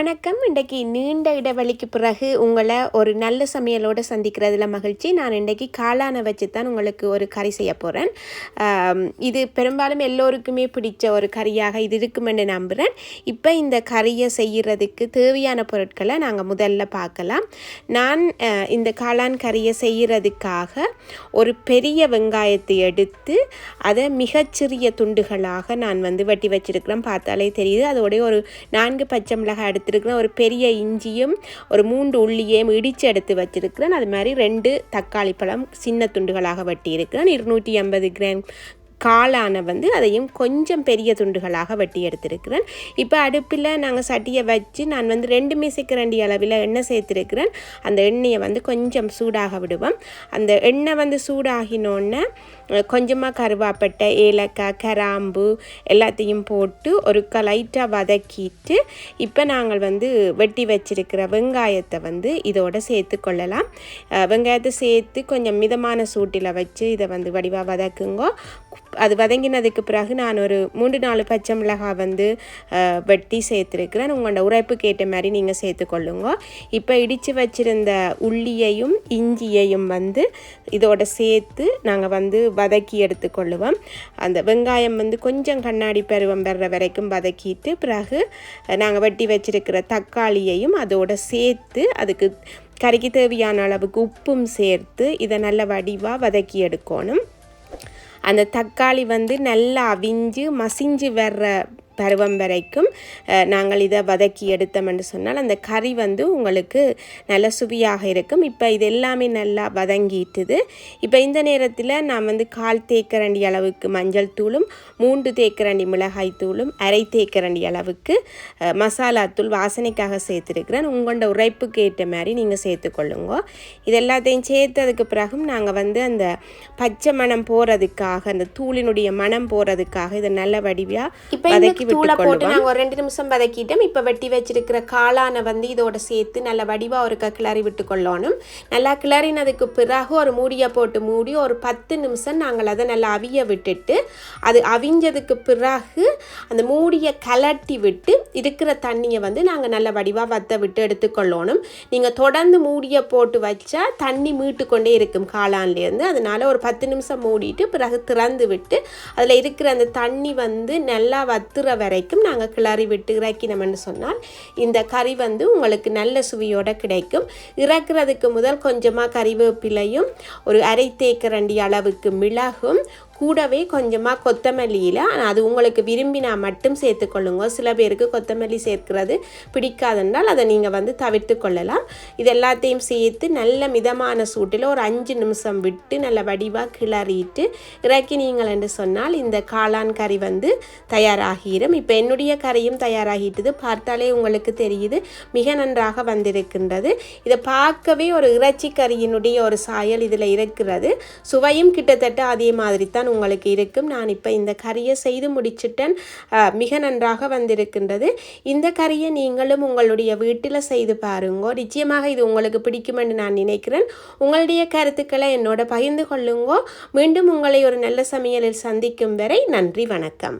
வணக்கம். இன்றைக்கு நீண்ட இடைவெளிக்கு பிறகு உங்களை ஒரு நல்ல சமையலோடு சந்திக்கிறதுல மகிழ்ச்சி. நான் இன்றைக்கி காளானை வச்சு தான் உங்களுக்கு ஒரு கறி செய்ய போகிறேன் இது பெரும்பாலும் எல்லோருக்குமே பிடிச்ச ஒரு கறியாக இது இருக்குமென்னு நம்புகிறேன் இப்போ இந்த கறியை செய்கிறதுக்கு தேவையான பொருட்களை நாங்கள் முதல்ல பார்க்கலாம். நான் இந்த காளான் கறியை செய்கிறதுக்காக ஒரு பெரிய வெங்காயத்தை எடுத்து அதை மிகச்சிறிய துண்டுகளாக நான் வந்து வெட்டி வச்சிருக்கிறேன். பார்த்தாலே தெரியுது. அதோடைய ஒரு நான்கு பச்சை மிளகாய் எடுத்திருக்கிறேன். ஒரு பெரிய இஞ்சியும் ஒரு மூன்று உள்ளியையும் இடித்து எடுத்து வச்சிருக்கிறேன். அது மாதிரி ரெண்டு தக்காளி பழம் சின்ன துண்டுகளாக வெட்டியிருக்கிறேன். இருநூற்றி ஐம்பது கிராம் காளான வந்து அதையும் கொஞ்சம் பெரிய துண்டுகளாக வெட்டி எடுத்திருக்கிறேன். இப்போ அடுப்பில் நாங்கள் சட்டியை வச்சு நான் வந்து ரெண்டு மேசைக்கரண்டி அளவில் எண்ணெய் சேர்த்துருக்கிறேன். அந்த எண்ணெயை வந்து கொஞ்சம் சூடாக விடுவோம். அந்த எண்ணெய் வந்து சூடாகினோன்னே கொஞ்சமாக கருவாப்பட்டை ஏலக்காய் கராம்பு எல்லாத்தையும் போட்டு ஒரு லைட்டாக வதக்கிட்டு இப்போ நாங்கள் வந்து வெட்டி வச்சிருக்கிற வெங்காயத்தை வந்து இதோட சேர்த்து கொள்ளலாம். வெங்காயத்தை சேர்த்து கொஞ்சம் மிதமான சூட்டில் வச்சு இதை வந்து வடிவாக வதக்குங்கோ. அது வதங்கினதுக்கு பிறகு நான் ஒரு மூன்று நாலு பச்சை மிளகாய் வந்து வெட்டி சேர்த்துருக்குறேன். உங்களோட உரைப்புக்கு ஏற்ற மாதிரி நீங்கள் சேர்த்துக்கொள்ளுங்க இப்போ இடித்து வச்சிருந்த உள்ளியையும் இஞ்சியையும் வந்து இதோட சேர்த்து நாங்கள் வந்து வதக்கி எடுத்துக்கொள்ளுவோம் அந்த வெங்காயம் வந்து கொஞ்சம் கண்ணாடி பருவம் வர்ற வரைக்கும் வதக்கிட்டு பிறகு நாங்கள் வெட்டி வச்சிருக்கிற தக்காளியையும் அதோட சேர்த்து அதுக்கு கறிக்கு தேவையான அளவுக்கு உப்பும் சேர்த்து இதை நல்ல வடிவாக வதக்கி எடுக்கணும். அந்த தக்காளி வந்து நல்லா அவிஞ்சு மசிஞ்சு வர்ற பருவம் வரைக்கும் நாங்கள் இதை வதக்கி எடுத்தோம்னு சொன்னால் அந்த கறி வந்து உங்களுக்கு நல்ல சுவையாக இருக்கும். இப்போ இது எல்லாமே நல்லா வதங்கிட்டுது. இப்போ இந்த நேரத்தில் நான் வந்து கால் தேக்கரண்டி அளவுக்கு மஞ்சள் தூளும் மூன்று தேக்கரண்டி மிளகாய் தூளும் அரை தேக்கரண்டி அளவுக்கு மசாலா தூள் வாசனைக்காக சேர்த்துருக்கிறேன். உங்களோட உரைப்புக்கு ஏற்ற மாதிரி நீங்கள் சேர்த்துக்கொள்ளுங்க இது எல்லாத்தையும் சேர்த்ததுக்கு பிறகும் நாங்கள் வந்து அந்த பச்சை மணம் போகிறதுக்காக அந்த தூளினுடைய மனம் போகிறதுக்காக இதை நல்ல வடிவாக இப்போ வதக்கி தூளை போட்டு நாங்கள் ஒரு ரெண்டு நிமிஷம் வதக்கிட்டோம். இப்போ வெட்டி வச்சிருக்கிற காளானை வந்து இதோட சேர்த்து நல்ல வடிவாக ஒரு கிளறி விட்டு கொள்ளணும் நல்லா கிளறினதுக்கு பிறகு ஒரு மூடியை போட்டு மூடி ஒரு பத்து நிமிஷம் நாங்கள் அதை நல்லா அவிய விட்டுட்டு அது அவிஞ்சதுக்கு பிறகு அந்த மூடியை கலட்டி விட்டு இருக்கிற தண்ணியை வந்து நாங்கள் நல்ல வடிவாக வத்த விட்டு எடுத்துக்கொள்ளணும். நீங்கள் தொடர்ந்து மூடியை போட்டு வச்சா தண்ணி மீட்டு கொண்டே இருக்கும் காளான்லேருந்து. அதனால ஒரு பத்து நிமிஷம் மூடிட்டு பிறகு திறந்து விட்டு அதில் இருக்கிற அந்த தண்ணி வந்து நல்லா வத்துற வரைக்கும் நாங்கள் கிளறி விட்டு இறக்கினோம்னு சொன்னால் இந்த கறி வந்து உங்களுக்கு நல்ல சுவையோடு கிடைக்கும். இறக்குறதுக்கு முதல் கொஞ்சமாக கறிவேப்பிலையும் ஒரு அரை தேக்கரண்டி அளவுக்கு மிளகும் கூடவே கொஞ்சமாக கொத்தமல்லியில் அது உங்களுக்கு விரும்பினா மட்டும் சேர்த்துக்கொள்ளுங்க. சில பேருக்கு கொத்தமல்லி சேர்க்கிறது பிடிக்காதென்றால் அதை நீங்கள் வந்து தவிர்த்து கொள்ளலாம். இது எல்லாத்தையும் சேர்த்து நல்ல மிதமான சூட்டில் ஒரு அஞ்சு நிமிஷம் விட்டு நல்ல வடிவாக கிளறிட்டு இறக்கினீங்கள் என்று சொன்னால் இந்த காளான் கறி வந்து தயாராகிடும் இப்போ என்னுடைய கறியும் தயாராகிட்டது. பார்த்தாலே உங்களுக்கு தெரியுது மிக நன்றாக வந்திருக்கின்றது. இதை பார்க்கவே ஒரு இறைச்சி கறியினுடைய ஒரு சாயல் இதில் இருக்கிறது. சுவையும் கிட்டத்தட்ட அதே மாதிரி தான் உங்களுக்கு இருக்கும். நான் இப்போ இந்த கறியை செய்து முடிச்சிட்டேன். மிக நன்றாக வந்திருக்கின்றது. இந்த கறியை நீங்களும் உங்களுடைய வீட்டில் செய்து பாருங்க. நிச்சயமாக இது உங்களுக்கு பிடிக்கும் என்று நான் நினைக்கிறேன். உங்களுடைய கருத்துக்களை என்னோட பகிர்ந்து கொள்ளுங்க. மீண்டும் உங்களை ஒரு நல்ல சமையலில் சந்திக்கும் வரை நன்றி வணக்கம்.